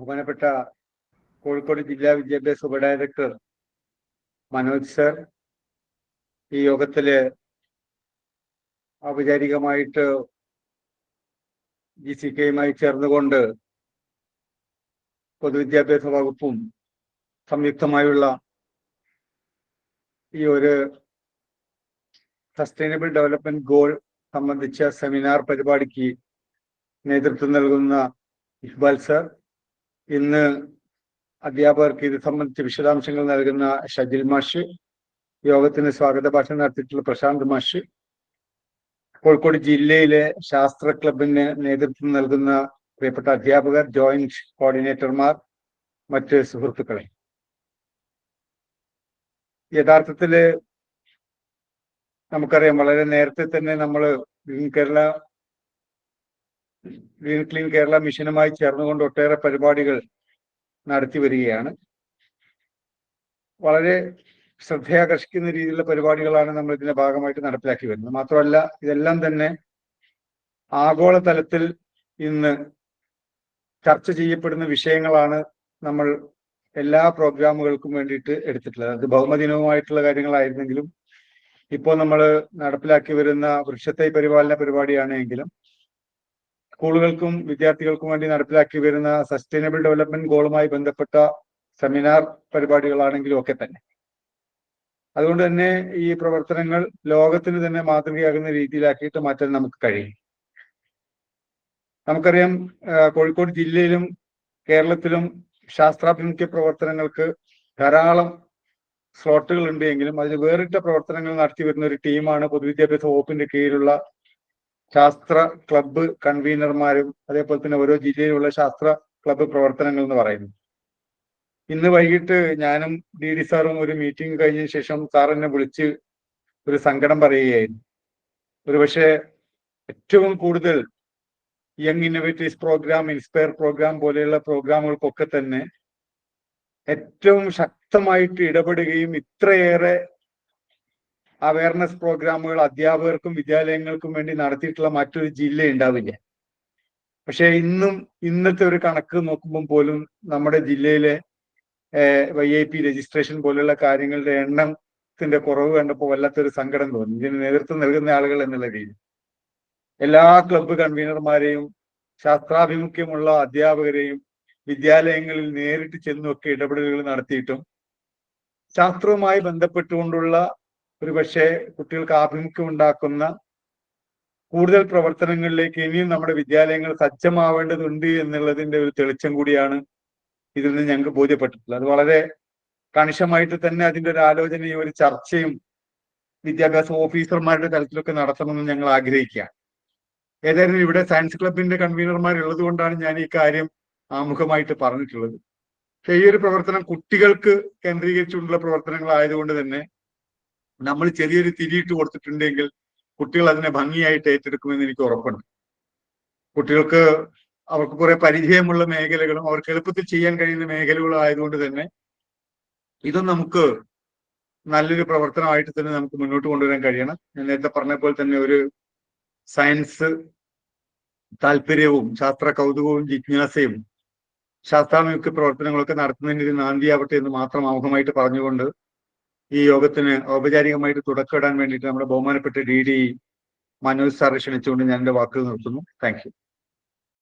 ബഹുമാനപ്പെട്ട കോഴിക്കോട് ജില്ലാ വിദ്യാഭ്യാസ ഉപ ഡയറക്ടർ മനോജ് സർ ഈ യോഗത്തിൽ ഔപചാരികമായിട്ട് ജി സി കെയുമായി ചേർന്നുകൊണ്ട് പൊതുവിദ്യാഭ്യാസ വകുപ്പും സംയുക്തമായുള്ള ഈ ഒരു സസ്റ്റൈനബിൾ ഡെവലപ്മെന്റ് ഗോൾ സംബന്ധിച്ച സെമിനാർ പരിപാടിക്ക് നേതൃത്വം നൽകുന്ന ഇക്ബാൽ സർ ഇന്ന് അധ്യാപകർക്ക് ഇത് സംബന്ധിച്ച് വിശദാംശങ്ങൾ നൽകുന്ന ഷജിൽ മാഷ് യോഗത്തിന് സ്വാഗത ഭാഷ നടത്തിയിട്ടുള്ള പ്രശാന്ത് മാഷ് കോഴിക്കോട് ജില്ലയിലെ ശാസ്ത്ര ക്ലബിന് നേതൃത്വം നൽകുന്ന പ്രിയപ്പെട്ട അധ്യാപകർ ജോയിന്റ് കോർഡിനേറ്റർമാർ മറ്റ് സുഹൃത്തുക്കളെ. യഥാർത്ഥത്തിൽ നമുക്കറിയാം വളരെ നേരത്തെ തന്നെ നമ്മൾ കേരള ഗ്രീൻ ക്ലീൻ കേരള മിഷനുമായി ചേർന്നുകൊണ്ട് ഒട്ടേറെ പരിപാടികൾ നടത്തി വരികയാണ്. വളരെ ശ്രദ്ധയാകർഷിക്കുന്ന രീതിയിലുള്ള പരിപാടികളാണ് നമ്മൾ ഇതിന്റെ ഭാഗമായിട്ട് നടപ്പിലാക്കി വരുന്നത്. മാത്രമല്ല ഇതെല്ലാം തന്നെ ആഗോള തലത്തിൽ ഇന്ന് ചർച്ച ചെയ്യപ്പെടുന്ന വിഷയങ്ങളാണ് നമ്മൾ എല്ലാ പ്രോഗ്രാമുകൾക്കും വേണ്ടിയിട്ട് എടുത്തിട്ടുള്ളത്. അത് ഭൗമദിനവുമായിട്ടുള്ള കാര്യങ്ങളായിരുന്നെങ്കിലും ഇപ്പോൾ നമ്മൾ നടപ്പിലാക്കി വരുന്ന വൃക്ഷത്തൈ പരിപാലന പരിപാടിയാണെങ്കിലും സ്കൂളുകൾക്കും വിദ്യാർത്ഥികൾക്കും വേണ്ടി നടപ്പിലാക്കി വരുന്ന സസ്റ്റൈനബിൾ ഡെവലപ്മെന്റ് ഗോളുമായി ബന്ധപ്പെട്ട സെമിനാർ പരിപാടികളാണെങ്കിലും ഒക്കെ തന്നെ. അതുകൊണ്ട് തന്നെ ഈ പ്രവർത്തനങ്ങൾ ലോകത്തിന് തന്നെ മാതൃകയാകുന്ന രീതിയിലാക്കിയിട്ട് മാറ്റാൻ നമുക്ക് കഴിയും. നമുക്കറിയാം കോഴിക്കോട് ജില്ലയിലും കേരളത്തിലും ശാസ്ത്രാഭിമുഖ്യ പ്രവർത്തനങ്ങൾക്ക് ധാരാളം സ്ലോട്ടുകൾ ഉണ്ട് എങ്കിലും അതിന് വേറിട്ട പ്രവർത്തനങ്ങൾ നടത്തി വരുന്ന ഒരു ടീമാണ് പൊതുവിദ്യാഭ്യാസ വകുപ്പിന്റെ കീഴിലുള്ള ശാസ്ത്ര ക്ലബ്ബ് കൺവീനർമാരും അതേപോലെ തന്നെ ഓരോ ജില്ലയിലുള്ള ശാസ്ത്ര ക്ലബ്ബ് പ്രവർത്തനങ്ങൾ എന്ന് പറയുന്നത് ഇന്ന് വൈകിട്ട് ഞാനും ഡി ഡി സാറും ഒരു മീറ്റിംഗ് കഴിഞ്ഞ ശേഷം സാർ എന്നെ വിളിച്ച് ഒരു സങ്കടം പറയുകയായിരുന്നു. ഒരുപക്ഷെ ഏറ്റവും കൂടുതൽ young innovatives program inspire program പോലെയുള്ള പ്രോഗ്രാമുകൾക്കൊക്കെ തന്നെ ഏറ്റവും ശക്തമായിട്ട് ഇടപെടുകയും ഇത്രയേറെ അവയർനെസ് പ്രോഗ്രാമുകൾ അധ്യാപകർക്കും വിദ്യാലയങ്ങൾക്കും വേണ്ടി നടത്തിയിട്ടുള്ള മറ്റൊരു ജില്ല ഉണ്ടാവില്ല. പക്ഷെ ഇന്നും ഇന്നത്തെ ഒരു കണക്ക് നോക്കുമ്പോൾ പോലും നമ്മുടെ ജില്ലയിലെ വൈ ഐ പി രജിസ്ട്രേഷൻ പോലുള്ള കാര്യങ്ങളുടെ എണ്ണത്തിന്റെ കുറവ് കണ്ടപ്പോൾ വല്ലാത്തൊരു സങ്കടം തോന്നി. ഇതിന് നേതൃത്വം നൽകുന്ന ആളുകൾ എന്നുള്ള രീതി എല്ലാ ക്ലബ്ബ് കൺവീനർമാരെയും ശാസ്ത്രാഭിമുഖ്യമുള്ള അധ്യാപകരെയും വിദ്യാലയങ്ങളിൽ നേരിട്ട് ചെന്നൊക്കെ ഇടപെടലുകൾ നടത്തിയിട്ടും ശാസ്ത്രവുമായി ബന്ധപ്പെട്ടുകൊണ്ടുള്ള ഒരു പക്ഷേ കുട്ടികൾക്ക് ആഭിമുഖ്യം ഉണ്ടാക്കുന്ന കൂടുതൽ പ്രവർത്തനങ്ങളിലേക്ക് ഇനിയും നമ്മുടെ വിദ്യാലയങ്ങൾ സജ്ജമാവേണ്ടതുണ്ട് എന്നുള്ളതിന്റെ ഒരു തെളിച്ചം കൂടിയാണ് ഇതിൽ നിന്ന് ഞങ്ങൾക്ക് ബോധ്യപ്പെട്ടിട്ടുള്ളത്. അത് വളരെ കണിശമായിട്ട് തന്നെ അതിന്റെ ഒരു ആലോചനയും ഒരു ചർച്ചയും വിദ്യാഭ്യാസ ഓഫീസർമാരുടെ തലത്തിലൊക്കെ നടത്തണമെന്ന് ഞങ്ങൾ ആഗ്രഹിക്കുകയാണ്. ഏതായാലും ഇവിടെ സയൻസ് ക്ലബിന്റെ കൺവീനർമാർ ഉള്ളത് കൊണ്ടാണ് ഞാൻ ഈ കാര്യം ആമുഖമായിട്ട് പറഞ്ഞിട്ടുള്ളത്. പക്ഷേ ഈ ഒരു പ്രവർത്തനം കുട്ടികൾക്ക് കേന്ദ്രീകരിച്ചുകൊണ്ടുള്ള പ്രവർത്തനങ്ങൾ ആയതുകൊണ്ട് തന്നെ നമ്മൾ ചെറിയൊരു തിരിയിട്ട് കൊടുത്തിട്ടുണ്ടെങ്കിൽ കുട്ടികൾ അതിനെ ഭംഗിയായിട്ട് ഏറ്റെടുക്കുമെന്ന് എനിക്ക് ഉറപ്പുണ്ട്. കുട്ടികൾക്ക് അവർക്ക് കുറെ പരിചയമുള്ള മേഖലകളും അവർക്ക് എളുപ്പത്തിൽ ചെയ്യാൻ കഴിയുന്ന മേഖലകളും ആയതുകൊണ്ട് തന്നെ ഇതും നമുക്ക് നല്ലൊരു പ്രവർത്തനമായിട്ട് തന്നെ നമുക്ക് മുന്നോട്ട് കൊണ്ടുവരാൻ കഴിയണം. ഞാൻ നേരത്തെ പറഞ്ഞ പോലെ തന്നെ ഒരു സയൻസ് താല്പര്യവും ശാസ്ത്ര കൗതുകവും ജിജ്ഞാസയും ശാസ്ത്രാഭിമുഖ്യ പ്രവർത്തനങ്ങളൊക്കെ നടത്തുന്നതിന് ഒരു നാന്തിയാവട്ടെ എന്ന് മാത്രം ആമുഖമായിട്ട് പറഞ്ഞുകൊണ്ട് ഈ യോഗത്തിന് ഔപചാരികമായിട്ട് തുടക്കമിടാൻ വേണ്ടിയിട്ട് നമ്മുടെ ബഹുമാനപ്പെട്ട ഡി ഡി മനോജ് സാറെ ക്ഷണിച്ചുകൊണ്ട് ഞാൻ എന്റെ വാക്കുകൾ നിർത്തുന്നു. താങ്ക്